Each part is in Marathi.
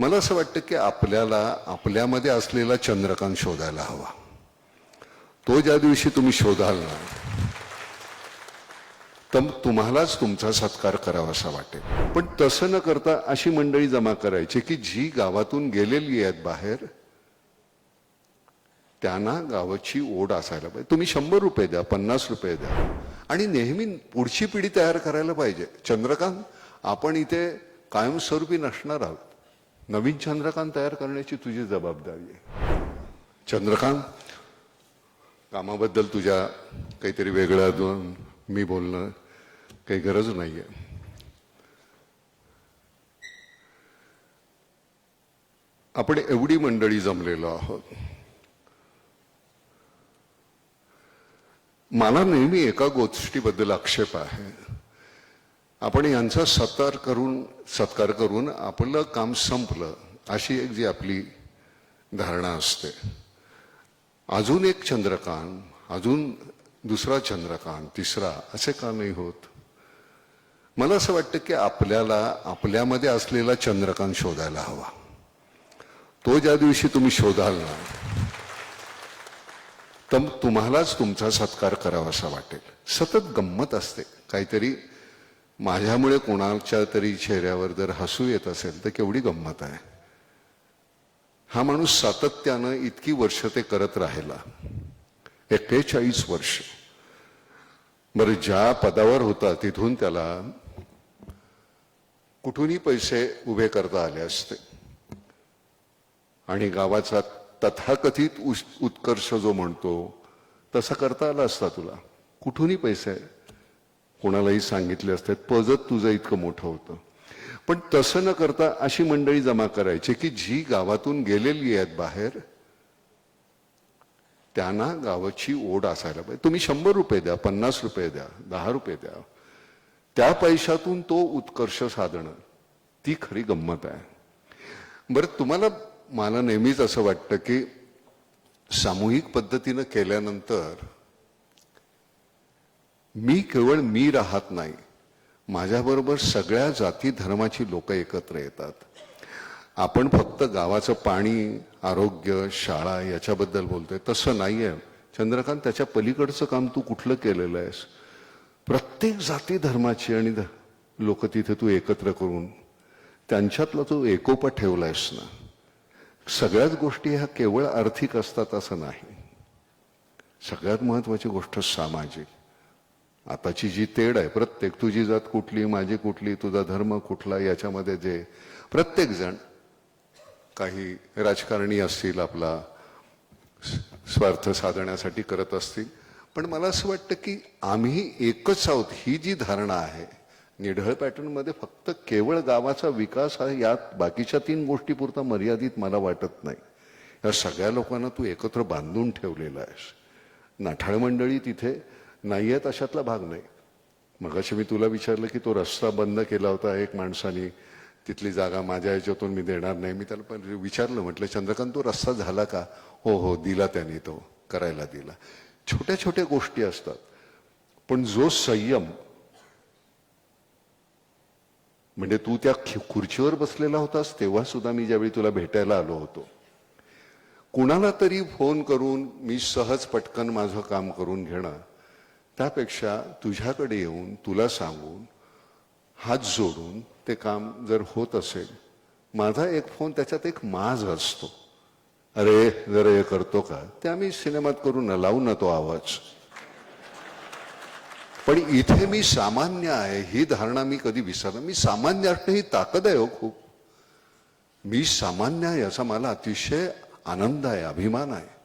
मला असं वाटतं की आपल्याला आपल्यामध्ये असलेला चंद्रकांत शोधायला हवा. तो ज्या दिवशी तुम्ही शोधाल ना तर तुम्हालाच तुमचा सत्कार करावासा वाटेल. पण तसं न करता अशी मंडळी जमा करायची की जी गावातून गेलेली आहेत बाहेर त्यांना गावाची ओढ असायला पाहिजे. तुम्ही शंभर रुपये द्या पन्नास रुपये द्या. आणि नेहमी पुढची पिढी तयार करायला पाहिजे. चंद्रकांत आपण इथे कायमस्वरूपी नसणार आहोत. नवीन चंद्रकांत तयार करण्याची तुझी जबाबदारी आहे. चंद्रकांत कामाबद्दल तुझ्या काहीतरी वेगळं अजून मी बोलणं काही गरज नाहीये. आपण एवढी मंडळी जमलेलो आहोत. मला नेहमी एका गोष्टीबद्दल आक्षेप आहे. आपण यांचा सत्कार करून सत्कार करून आपलं काम संपलं अशी एक जी आपली धारणा असते. अजून एक चंद्रकांत अजून दुसरा चंद्रकांत तिसरा असे का नाही होत? मला असं वाटतं की आपल्याला आपल्यामध्ये असलेला चंद्रकांत शोधायला हवा. तो ज्या दिवशी तुम्ही शोधाल ना तर तुम्हालाच तुमचा सत्कार करावासा वाटेल. सतत गंमत असते. काहीतरी माझ्यामुळे कोणाच्या तरी चेहऱ्यावर जर हसू येत असेल तर केवढी गंमत आहे. हा माणूस सातत्यानं इतकी वर्ष ते करत राहिला. एक्केचाळीस वर्ष. बरं ज्या पदावर होता तिथून त्याला कुठूनही पैसे उभे करता आले असते. आणि गावाचा तथाकथित उत्कर्ष जो म्हणतो तसा करता आला असता तुला. कुठूनही पैसे कोणालाही सांगितले असते पजत तुझं इतकं मोठं होतं. पण तसं न करता अशी मंडळी जमा करायची की जी गावातून गेलेली आहेत बाहेर त्यांना गावाची ओढ असायला पाहिजे. तुम्ही शंभर रुपये द्या पन्नास रुपये द्या दहा रुपये द्या. त्या पैशातून तो उत्कर्ष साधणं ती खरी गंमत आहे. बरं तुम्हाला मला नेहमीच असं वाटतं की सामूहिक पद्धतीनं केल्यानंतर मी केवळ मी राहत नाही. माझ्याबरोबर सगळ्या जाती धर्माची लोक एकत्र येतात. आपण फक्त गावाचं पाणी आरोग्य शाळा याच्याबद्दल बोलतोय. तसं नाही आहे चंद्रकांत त्याच्या पलीकडचं काम तू कुठलं केलेलं आहेस? प्रत्येक जाती धर्माची आणि लोक तिथे तू एकत्र करून त्यांच्यातला तू एकोपा ठेवलायस ना? सगळ्याच गोष्टी ह्या केवळ आर्थिक असतात असं नाही. सगळ्यात महत्वाची गोष्ट सामाजिक. आताची जी तेढ आहे प्रत्येक तुझी जात कुठली माझी कुठली तुझा धर्म कुठला याच्यामध्ये जे प्रत्येक जण काही राजकारणी असतील आपला स्वार्थ साधण्यासाठी करत असतील. पण मला असं वाटतं की आम्ही एकच आहोत ही जी धारणा आहे निढळ पॅटर्नमध्ये फक्त केवळ गावाचा विकास हा यात बाकीच्या तीन गोष्टी पुरता मर्यादित मला वाटत नाही. या सगळ्या लोकांना तू एकत्र बांधून ठेवलेला आहेस. नाठाळ मंडळी तिथे नाही आहेत अशातला भाग नाही. मगाशी मी तुला विचारलं की तो रस्ता बंद केला होता एक माणसाने. तिथली जागा माझ्या ह्याच्यातून मी देणार नाही. मी त्याला पण विचारलं म्हटलं चंद्रकांत तो रस्ता झाला का? हो हो दिला त्याने तो. करायला दिला. छोट्या छोट्या गोष्टी असतात. पण जो संयम म्हणजे तू त्या खुर्चीवर बसलेला होतास तेव्हा सुद्धा मी ज्यावेळी तुला भेटायला आलो होतो. कुणाला तरी फोन करून मी सहज पटकन माझं काम करून घेणं त्यापेक्षा तुझ्याकडे येऊन तुला सांगून हात जोडून ते काम जर होत असेल माझा एक फोन त्याच्यात एक माज असतो. अरे जरा हे करतो का? ते आम्ही सिनेमात करू ना लावू ना तो आवाज. पण इथे मी सामान्य आहे ही धारणा मी कधी विसरणार. मी सामान्य असणं ही ताकद आहे हो खूप. मी सामान्य आहे याचा मला अतिशय आनंद आहे अभिमान आहे.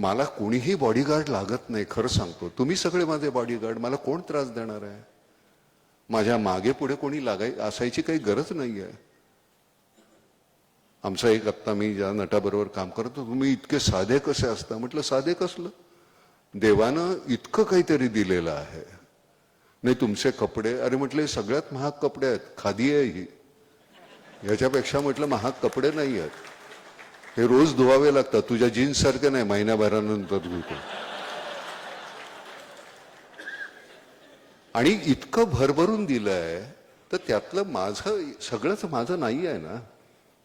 मला कोणीही बॉडीगार्ड लागत नाही खरं सांगतो. तुम्ही सगळे माझे बॉडीगार्ड मला कोण त्रास देणार आहे? माझ्या मागे पुढे कोणी लागाय असायची काही गरज नाही आहे आमचा एक आत्ता मी ज्या नटाबरोबर काम करतो तुम्ही इतके साधे कसे असता? म्हटलं साधे कसलं? देवानं इतकं काहीतरी दिलेलं आहे. नाही तुमचे कपडे अरे म्हटले सगळ्यात महाग कपडे आहेत खादी आहे ही. याच्यापेक्षा म्हटलं महाग कपडे नाही आहेत. हे रोज धुवावे लागतात. तुझ्या जीन्ससारखं नाही महिन्याभरानंतर धुतो. आणि इतकं भरभरून दिलंय तर त्यातलं माझं सगळंच माझं नाही आहे ना.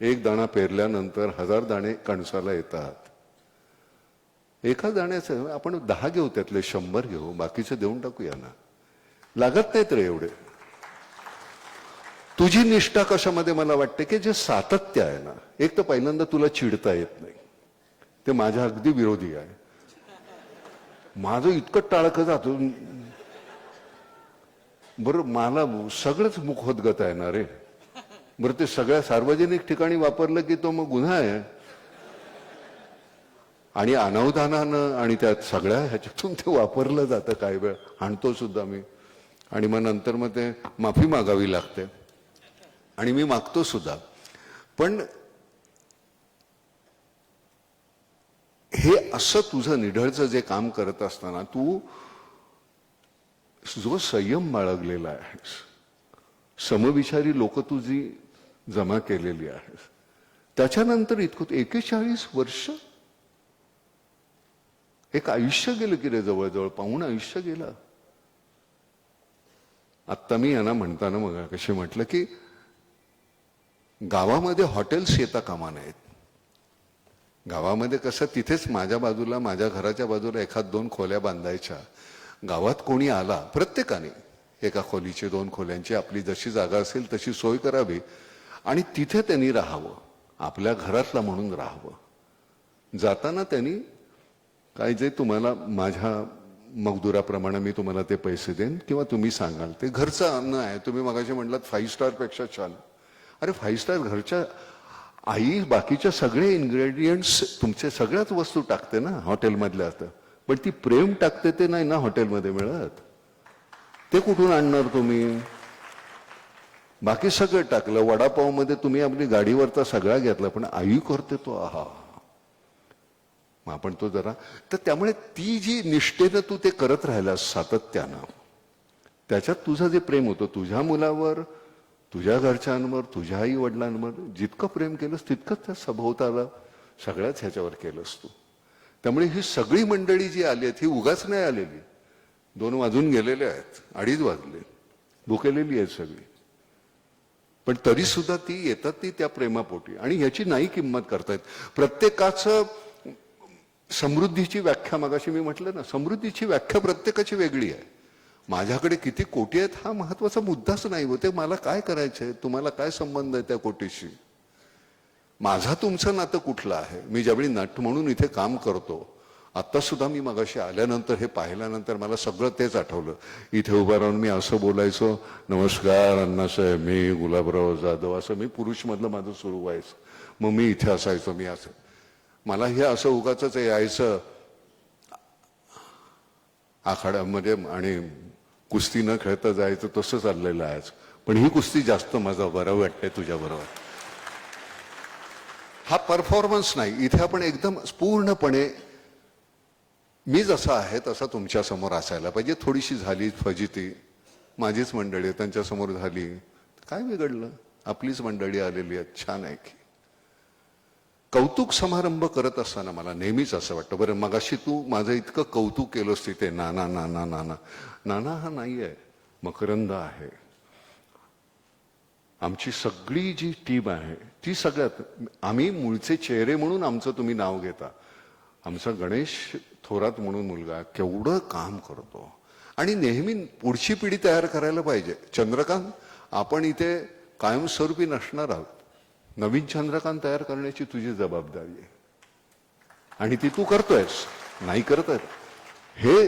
एक दाणा पेरल्यानंतर हजार दाणे कणसाला येतात. एका दाण्याचं आपण दहा घेऊ त्यातले शंभर घेऊ बाकीचं देऊन टाकूया ना. लागत नाहीत रे एवढे. तुझी निष्ठा कशामध्ये मला वाटते की जे सातत्य आहे ना एक तर पहिल्यांदा तुला चिडता येत नाही. ते माझ्या अगदी विरोधी आहे. माझं इतकं टाळकं जातो बरं मला सगळंच मुखोद्गत आहे ना रे. बरं ते सगळ्या सार्वजनिक ठिकाणी वापरलं की तो मग गुन्हा आहे. आणि अनावधानानं आणि त्यात सगळ्या ह्याच्यातून ते वापरलं जातं काही वेळ. आणतो सुद्धा मी. आणि मग नंतर मग ते माफी मागावी लागते. आणि मी मागतो सुद्धा. पण हे असं तुझं निढळचं जे काम करत असताना तू जो संयम बाळगलेला आहेस समविचारी लोक तुझी जमा केलेली आहेस त्याच्यानंतर इतकं एकेचाळीस वर्ष एक आयुष्य गेलं की रे जवळजवळ पाहून आयुष्य गेलं. आत्ता मी यांना म्हणताना मग कसे म्हटलं की गावामध्ये हॉटेल्स येता कामा नाहीत गावामध्ये कसं तिथेच माझ्या बाजूला माझ्या घराच्या बाजूला एखाद दोन खोल्या बांधायच्या. गावात कोणी आला प्रत्येकाने एका खोलीची दोन खोल्यांची आपली जशी जागा असेल तशी सोय करावी आणि तिथे त्यांनी राहावं आपल्या घरातला म्हणून राहावं. जाताना त्यांनी काय जे तुम्हाला माझ्या मगदुराप्रमाणे मी तुम्हाला ते पैसे देईन किंवा तुम्ही सांगाल. ते घरचं अन्न आहे. तुम्ही मगाशी म्हटलात फाईव्ह स्टारपेक्षा छान. अरे फाईव्ह स्टार घरच्या आई बाकीच्या सगळे इन्ग्रेडियंट्स तुमचे सगळ्याच वस्तू टाकते ना हॉटेलमधल्या आता. पण ती प्रेम टाकते ते नाही ना हॉटेलमध्ये मिळत. ते कुठून आणणार तुम्ही? बाकी सगळं टाकलं. वडापावमध्ये तुम्ही आपली गाडीवरचा सगळा घेतला पण आई करते तो आहा. मग आपण तो जरा तर त्यामुळे ती जी निष्ठेनं तू ते करत राहिलास सातत्यानं त्याच्यात तुझं जे प्रेम होतं तुझ्या मुलावर तुझ्या घरच्यांवर तुझ्या आई वडिलांवर जितकं प्रेम केलंस तितकंच त्या सभोवताला सगळ्याच ह्याच्यावर केलंस तू. त्यामुळे ही सगळी मंडळी जी आली आहेत ही उगाच नाही आलेली. दोन वाजून गेलेले आहेत अडीच वाजले. भुकेलेली आहेत सगळी. पण तरी सुद्धा ती येतात ती त्या प्रेमापोटी. आणि ह्याची नाही किंमत करतायत. प्रत्येकाचं समृद्धीची व्याख्या मागाशी मी म्हटलं ना समृद्धीची व्याख्या प्रत्येकाची वेगळी आहे. माझ्याकडे किती कोटी आहेत हा महत्त्वाचा मुद्दाच नाही होते मला काय करायचं आहे? तुम्हाला काय संबंध आहे त्या कोटीशी? माझा तुमचं नातं कुठलं आहे? मी ज्यावेळी नट म्हणून इथे काम करतो आत्तासुद्धा सुद्धा मी मगाशी आल्यानंतर हे पाहिल्यानंतर मला सगळं तेच आठवलं. इथे उभं राहून मी असं बोलायचो नमस्कार अण्णासाहेब मी गुलाबराव जाधव असं मी पुरुषमधलं माझं सुरू व्हायचं. मग मी इथे असायचो मी असं. मला हे असं उगाच यायचं. आखाड्यामध्ये आणि कुस्ती न खेळता जायचं तसं चाललेलं आहे पण ही कुस्ती जास्त माझा बरं वाटते तुझ्या बरोबर हा परफॉर्मन्स नाही. इथे आपण एकदम पूर्णपणे मी जसा आहे तसा तुमच्यासमोर असायला पाहिजे. थोडीशी झाली फजिती. माझीच मंडळी त्यांच्यासमोर झाली. काय बिघडलं? आपलीच मंडळी आलेली आहेत. छान आहे. की कौतुक समारंभ करत असताना मला नेहमीच असं वाटतं बरं मगाशी तू माझं इतकं कौतुक केलंस तिथे. नाना नाना नाना. नाना हा नाही आहे मकरंद आहे. आमची सगळी जी टीम आहे ती सगळ्यात आम्ही मूळचे चेहरे म्हणून आमचं तुम्ही नाव घेता. आमचा गणेश थोरात म्हणून मुलगा केवढं काम करतो. आणि नेहमी पुढची पिढी तयार करायला पाहिजे. चंद्रकांत आपण इथे कायमस्वरूपी नसणार आहोत. नवीन चंद्रकांत तयार करण्याची तुझी जबाबदारी आहे. आणि ती तू करतोयस. नाही करत आहे हे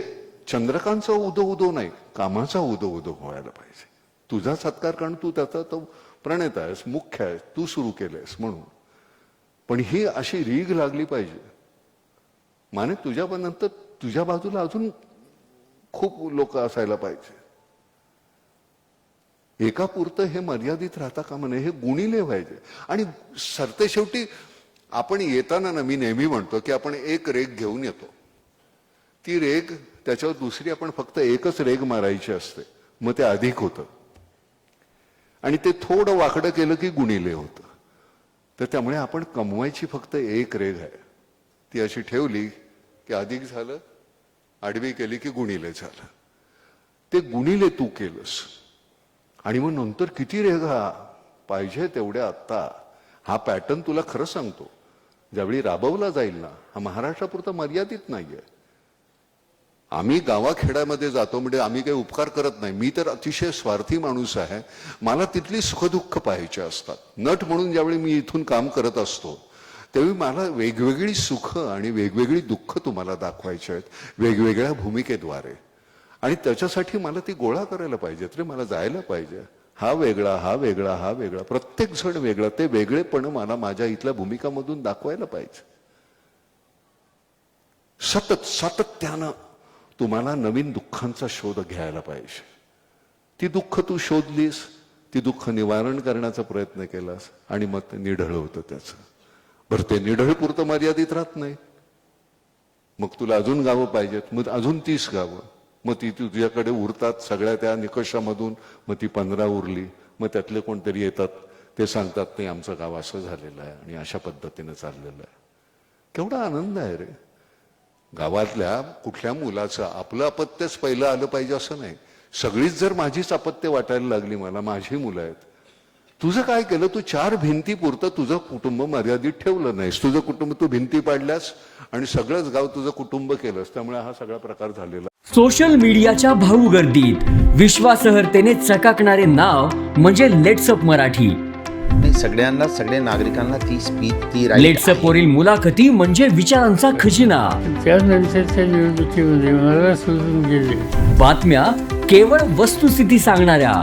चंद्रकांतचा उदो उदो नाही कामाचा उदो उदो व्हायला पाहिजे. तुझा सत्कार कारण तू त्याचा तो प्रणेत आहेस मुख्य आहेस तू सुरू केलंयस म्हणून. पण ही अशी रीग लागली पाहिजे. माने तुझ्या नंतर तुझ्या बाजूला अजून खूप लोक असायला पाहिजे. एका पुरतं हे मर्यादित राहता का म्हणे हे गुणिले पाहिजे. आणि सरते शेवटी आपण येताना ना मी नेहमी म्हणतो की आपण एक रेग घेऊन येतो. ती रेग त्याच्यावर दुसरी आपण फक्त एकच रेग मारायची असते. मग ते अधिक होतं. आणि ते थोडं वाकडं केलं की गुणिले होतं. तर त्यामुळे आपण कमवायची फक्त एक रेग आहे. ती अशी ठेवली की अधिक झालं आडवी केली की गुणिले झालं. ते गुणिले तू केलंस. आणि मग नंतर किती रेघा पाहिजे तेवढ्या आत्ता हा पॅटर्न तुला खरं सांगतो. ज्यावेळी राबवला जाईल ना हा महाराष्ट्रापुरता मर्यादित नाहीये. आम्ही गावाखेड्यामध्ये जातो म्हणजे आम्ही काही उपकार करत नाही. मी तर अतिशय स्वार्थी माणूस आहे. मला तिथली सुखदुःख पाहायची असतात. नट म्हणून ज्यावेळी मी इथून काम करत असतो त्यावेळी मला वेगवेगळी सुख आणि वेगवेगळी दुःख तुम्हाला दाखवायची आहेत. वेगवेगळ्या भूमिकेद्वारे. आणि त्याच्यासाठी मला ती गोळा करायला पाहिजे रे मला जायला पाहिजे. हा वेगळा हा वेगळा हा वेगळा. प्रत्येक जण वेगळा ते वेगळेपण मला माझ्या इथल्या भूमिकामधून दाखवायला पाहिजे. सतत सातत्यानं तुम्हाला नवीन दुःखांचा शोध घ्यायला पाहिजे. ती दुःख तू शोधलीस ती दुःख निवारण करण्याचा प्रयत्न केलास आणि मग ते निढळ होतं त्याचं. बरं ते निढळ पुरतं मर्यादित राहत नाही. मग तुला अजून गावं पाहिजेत मग अजून तीस गावं. मग ती तुझ्याकडे उरतात सगळ्या त्या निकषामधून. मग ती पंधरा उरली. मग त्यातले कोणतरी येतात. ते सांगतात नाही आमचं गाव असं झालेलं आहे आणि अशा पद्धतीनं चाललेलं आहे. केवढा आनंद आहे रे. गावातल्या कुठल्या मुलाचं आपलं अपत्यच पहिलं आलं पाहिजे असं नाही. सगळीच जर माझीच अपत्य वाटायला लागली मला माझी मुलं आहेत. तुझं काय केलं? तू चार भिंती पुरतं तुझं कुटुंब मर्यादित ठेवलं नाहीस. तुझं कुटुंब तू भिंती पाडल्यास आणि सगळंच गाव तुझं कुटुंब केलंस. त्यामुळे हा सगळा प्रकार झालेला सोशल मीडियाच्या भाऊ गर्दीत विश्वासार्हतेने चकाकणारे नाव म्हणजे लेट्सअप मराठी. नाही सगळ्यांना सगळ्या नागरिकांना ती स्पीच ती right लेट्सअप आहे. वरील मुलाखती म्हणजे विचारांचा खजिना. त्यानंतरच्या निवडणुकीमध्ये मला सोडून गेले. बातम्या केवळ वस्तुस्थिती सांगणाऱ्या.